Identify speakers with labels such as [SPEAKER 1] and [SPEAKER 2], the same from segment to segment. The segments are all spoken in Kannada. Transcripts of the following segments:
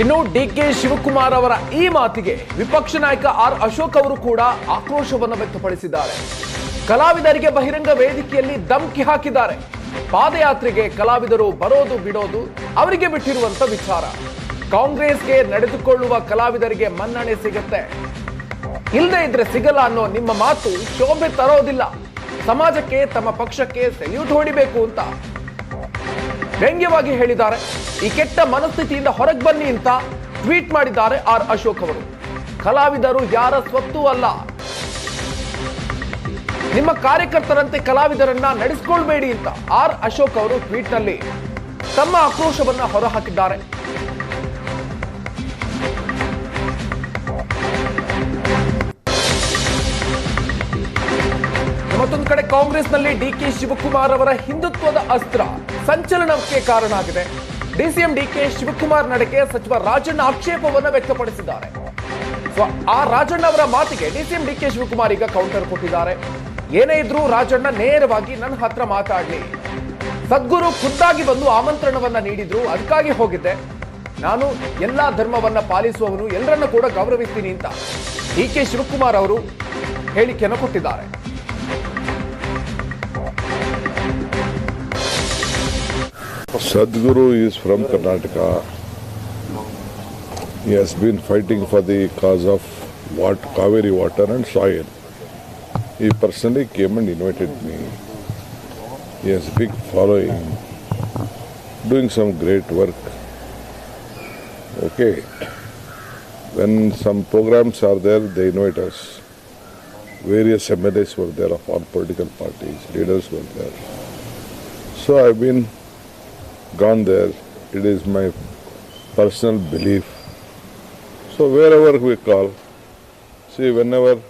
[SPEAKER 1] ಇನ್ನು ಡಿ ಕೆ ಶಿವಕುಮಾರ್ ಅವರ ಈ ಮಾತಿಗೆ ವಿಪಕ್ಷ ನಾಯಕ ಆರ್ ಅಶೋಕ್ ಅವರು ಕೂಡ ಆಕ್ರೋಶವನ್ನು ವ್ಯಕ್ತಪಡಿಸಿದ್ದಾರೆ. ಕಲಾವಿದರಿಗೆ ಬಹಿರಂಗ ವೇದಿಕೆಯಲ್ಲಿ ಧಮ್ಕಿ ಹಾಕಿದ್ದಾರೆ. ಪಾದಯಾತ್ರೆಗೆ ಕಲಾವಿದರು ಬರೋದು ಬಿಡೋದು ಅವರಿಗೆ ಬಿಟ್ಟಿರುವಂತ ವಿಚಾರ. ಕಾಂಗ್ರೆಸ್ಗೆ ನಡೆದುಕೊಳ್ಳುವ ಕಲಾವಿದರಿಗೆ ಮನ್ನಣೆ ಸಿಗುತ್ತೆ. ಇಲ್ಲದೆ ಇದ್ರೆ ಸಿಗಲ್ಲ ಅನ್ನೋ ನಿಮ್ಮ ಮಾತು ಶೋಭೆ ತರೋದಿಲ್ಲ. ಸಮಾಜಕ್ಕೆ ತಮ್ಮ ಪಕ್ಷಕ್ಕೆ ಸೆಲ್ಯೂಟ್ ಹೊಡಿಬೇಕು ಅಂತ ವ್ಯಂಗ್ಯವಾಗಿ ಹೇಳಿದ್ದಾರೆ. ಈ ಕೆಟ್ಟ ಮನಸ್ಥಿತಿಯಿಂದ ಹೊರಗೆ ಬನ್ನಿ ಅಂತ ಟ್ವೀಟ್ ಮಾಡಿದ್ದಾರೆ ಆರ್ ಅಶೋಕ್ ಅವರು. ಕಲಾವಿದರು ಯಾರ ಸ್ವತ್ತು ಅಲ್ಲ. ನಿಮ್ಮ ಕಾರ್ಯಕರ್ತರಂತೆ ಕಲಾವಿದರನ್ನ ನಡೆಸ್ಕೊಳ್ಬೇಡಿ ಅಂತ ಆರ್ ಅಶೋಕ್ ಅವರು ಟ್ವೀಟ್ನಲ್ಲಿ ತಮ್ಮ ಆಕ್ರೋಶವನ್ನ ಹೊರಹಾಕಿದ್ದಾರೆ. ಕಾಂಗ್ರೆಸ್ನಲ್ಲಿ ಡಿ ಕೆ ಶಿವಕುಮಾರ್ ಅವರ ಹಿಂದುತ್ವದ ಅಸ್ತ್ರ ಸಂಚಲನಕ್ಕೆ ಕಾರಣ ಆಗಿದೆ. ಡಿಸಿಎಂ ಡಿ ಕೆ ಶಿವಕುಮಾರ್ ನಡೆಗೆ ಸಚಿವ ರಾಜಣ್ಣ ಆಕ್ಷೇಪವನ್ನು ವ್ಯಕ್ತಪಡಿಸಿದ್ದಾರೆ. ಸೊ, ಆ ರಾಜಣ್ಣ ಅವರ ಮಾತಿಗೆ ಡಿಸಿಎಂ ಡಿ ಕೆ ಶಿವಕುಮಾರ್ ಈಗ ಕೌಂಟರ್ ಕೊಟ್ಟಿದ್ದಾರೆ. ಏನೇ ಇದ್ರೂ ರಾಜಣ್ಣ ನೇರವಾಗಿ ನನ್ನ ಹತ್ರ ಮಾತಾಡಲಿ. ಸದ್ಗುರು ಖುದ್ದಾಗಿ ಬಂದು ಆಮಂತ್ರಣವನ್ನ ನೀಡಿದ್ರು, ಅದಕ್ಕಾಗಿ ಹೋಗಿದ್ದೆ. ನಾನು ಎಲ್ಲಾ ಧರ್ಮವನ್ನ ಪಾಲಿಸುವವನು, ಎಲ್ಲರನ್ನ ಕೂಡ ಗೌರವಿಸ್ತೀನಿ ಅಂತ ಡಿ ಕೆ ಶಿವಕುಮಾರ್ ಅವರು ಹೇಳಿಕೆಯನ್ನು ಕೊಟ್ಟಿದ್ದಾರೆ.
[SPEAKER 2] Sadhguru is from Karnataka. He has been fighting for the cause of what Kaveri water and soil. He personally came and invited me. He has big following, doing some great work. Okay. When some programs are there, they invite us. Various MLAs were there of all political parties, leaders were there. So I've been gone there. It is my personal belief. So wherever we call, see, whenever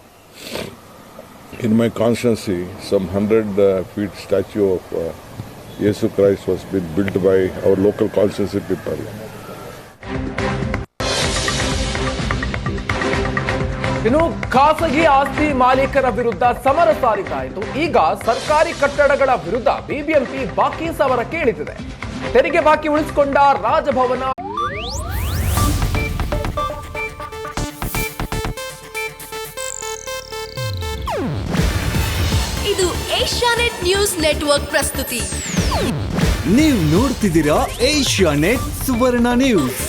[SPEAKER 2] in my constancy some hundred uh, feet statue of uh, Christ was been built by our local constancy people.
[SPEAKER 1] ಇನ್ನು ಖಾಸಗಿ ಆಸ್ತಿ ಮಾಲೀಕರ ವಿರುದ್ಧ ಸಮರ ಸಾರಿತಾಯಿತು ಈಗ ಸರ್ಕಾರಿ ಕಟ್ಟಡಗಳ ವಿರುದ್ಧ ಬಿಬಿಎಂಪಿ ಬಾಕಿ ಸಮರ ಕೇಳಿದಿದೆ ತೆರಿಗೆ ಬಾಕಿ ಉಳಿಸಿಕೊಂಡ ರಾಜಭವನ
[SPEAKER 3] ಇದು ಏಷ್ಯಾನೆಟ್ ನ್ಯೂಸ್ ನೆಟ್ವರ್ಕ್ ಪ್ರಸ್ತುತಿ.
[SPEAKER 4] ನೀವು ನೋಡ್ತಿದ್ದೀರಾ ಏಷ್ಯಾ ನೆಟ್ ಸುವರ್ಣ ನ್ಯೂಸ್.